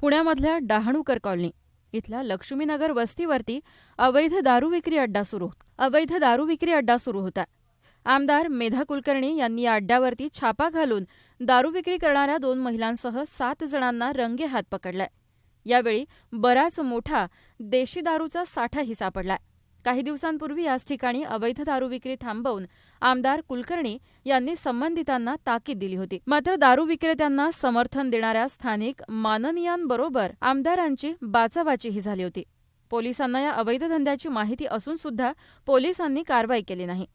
पुण्यामधल्या Dahanukar colony इथल्या लक्ष्मीनगर वस्तीवरती अवैध दारू विक्री अड्डा सुरू अवैध दारू विक्री अड्डा सुरू होता. आमदार मेधा कुलकर्णी यांनी या अड्ड्यावरती छापा घालून दारू विक्री करणाऱ्या दोन महिलांसह सात जणांना रंगे हात पकडलाय. यावेळी बराच मोठा देशी दारूचा साठाही सापडलाय. काही दिवसांपूर्वी याच ठिकाणी अवैध दारू विक्री थांबवून आमदार कुलकर्णी यांनी संबंधितांना ताकीद दिली होती. मात्र दारू विक्रेत्यांना समर्थन देणाऱ्या स्थानिक माननीयांबरोबर आमदारांची बाचाबाचीही झाली होती. पोलिसांना या अवैध धंद्याची माहिती असून सुद्धा पोलिसांनी कारवाई केली नाही.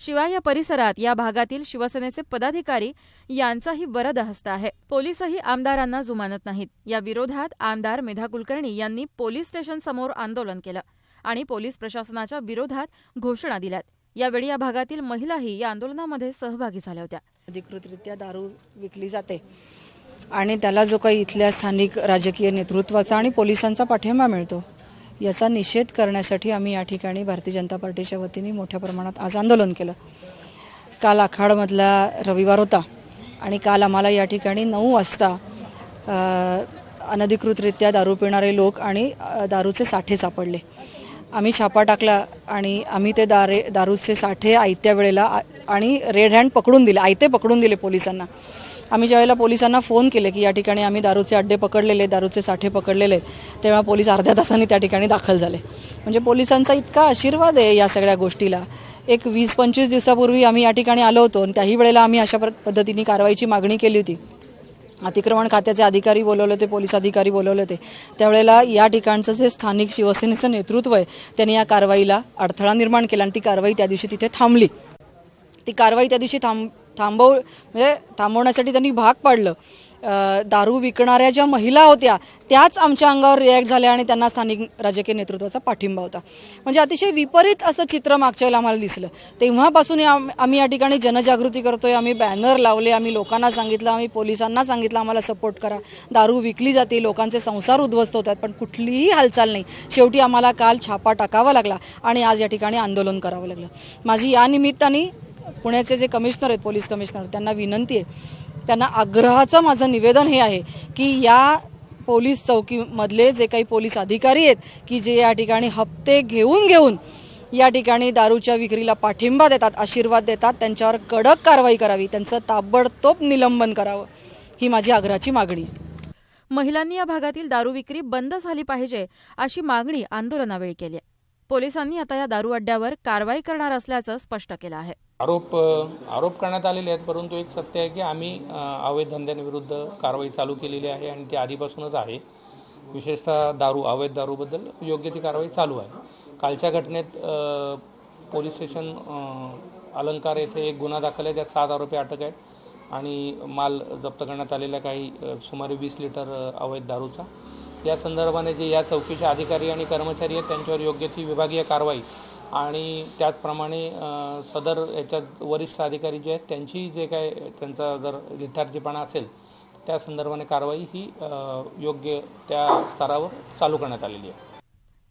शिवाय या परिसरात या भागातील शिवसेनेचे पदाधिकारी यांचाही बरद हस्त आहे. पोलीसही आमदारांना जुमानत नाहीत. या विरोधात आमदार मेधा कुलकर्णी यांनी पोलीस स्टेशन समोर आंदोलन केलं. आणि पोलीस प्रशासनाच्या विरोधात घोषणा दिल्यात. यावेळी या भागातील महिलाही या आंदोलनामध्ये सहभागी झाल्या होत्या. अधिकृतरित्या दारू विकली जाते आणि त्याला जो काही इथल्या स्थानिक राजकीय नेतृत्वाचा आणि पोलिसांचा पाठिंबा मिळतो याचा निषेध करण्यासाठी आम्ही या ठिकाणी भारतीय जनता पार्टीच्या वतीने मोठ्या प्रमाणात आज आंदोलन केलं. काल आखाडमधला रविवार होता आणि काल आम्हाला या ठिकाणी नऊ वाजता अनधिकृतरित्या दारू पिणारे लोक आणि दारूचे साठे सापडले. आम्ही छापा टाकला आणि आम्ही ते दारे दारूचे साठे आयत्या वेळेला आणि रेड हँड पकडून दिले आयते पकडून दिले पोलिसांना. आम्ही ज्यावेळेला पोलिसांना फोन केले की या ठिकाणी आम्ही दारूचे अड्डे पकडलेले दारूचे साठे पकडलेले तेव्हा पोलीस अर्ध्या तासांनी त्या ठिकाणी दाखल झाले. म्हणजे पोलिसांचा इतका आशीर्वाद आहे या सगळ्या गोष्टीला. एक वीस पंचवीस दिवसापूर्वी आम्ही या ठिकाणी आलो होतो आणि त्याही वेळेला आम्ही अशा प्र- पद्धतीने कारवाईची मागणी केली होती. अतिक्रमण खात्याचे अधिकारी बोलवले होते पोलीस अधिकारी बोलवले होते. त्यावेळेला या ठिकाणचं जे स्थानिक शिवसेनेचं नेतृत्व आहे त्यांनी या कारवाईला अडथळा निर्माण केला आणि ती कारवाई त्या दिवशी तिथे थांबली. ती कारवाई त्या दिवशी थांब थांबव म्हणजे थांबवण्यासाठी त्यांनी भाग पाडलं. दारू विकणाऱ्या ज्या महिला होत्या त्याच आमच्या अंगावर रिॲक्ट झाल्या आणि त्यांना स्थानिक राजकीय नेतृत्वाचा पाठिंबा होता. म्हणजे अतिशय विपरीत असं चित्र मागच्या वेळेला आम्हाला दिसलं. तेव्हापासून आम्ही या ठिकाणी जनजागृती करतोय आम्ही बॅनर लावले आम्ही लोकांना सांगितलं आम्ही पोलिसांना सांगितलं आम्हाला सपोर्ट करा. दारू विकली जाते लोकांचे संसार उद्ध्वस्त होतात पण कुठलीही हालचाल नाही. शेवटी आम्हाला काल छापा टाकावा लागला आणि आज या ठिकाणी आंदोलन करावं लागलं. माझी या निमित्ताने पुण्याचे जे कमिशनर आहेत पोलीस कमिशनर त्यांना विनंती आहे. त्यांना आग्रहाचं माझं निवेदन हे आहे की या पोलीस चौकीमधले जे काही पोलीस अधिकारी आहेत की जे या ठिकाणी हप्ते घेऊन घेऊन या ठिकाणी दारूच्या विक्रीला पाठिंबा देतात आशीर्वाद देतात त्यांच्यावर कडक कारवाई करावी त्यांचं ताबडतोब निलंबन करावं ही माझी आग्रहाची मागणी महिलांनी या भागातील दारू विक्री बंद झाली पाहिजे अशी मागणी आंदोलनावेळी केली आहे. पोलिसांनी आता या दारू अड्ड्यावर कारवाई करणार असल्याचं स्पष्ट केलं आहे. आरोप आरोप करण्यात आलेले आहेत परंतु एक सत्य आहे की आम्ही अवैध धंद्यांविरुद्ध कारवाई चालू केलेली आहे आणि ती आधीपासूनच आहे. विशेषतः दारू अवैध दारूबद्दल योग्य ती कारवाई चालू आहे. कालच्या घटनेत पोलीस स्टेशन अलंकार येथे एक गुन्हा दाखल आहे त्यात सात आरोपी अटक आहेत आणि माल जप्त करण्यात आलेला काही सुमारे वीस लिटर अवैध दारूचा. या संदर्भाने जे या चौकीचे अधिकारी आणि कर्मचारी आहेत त्यांच्यावर योग्य ती विभागीय कारवाई. आणि त्याचप्रमाणे सदर याच्यात वरिष्ठ अधिकारी जे आहेत त्यांची जे काय त्यांचा जर विद्यार्थीपणा असेल त्या संदर्भाने कारवाई ही योग्य त्या स्तरावर चालू करण्यात आलेली आहे.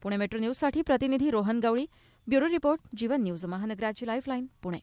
पुणे मेट्रो न्यूजसाठी प्रतिनिधी Rohan Gawali bureau report Jeevan news महानगराची lifeline Pune.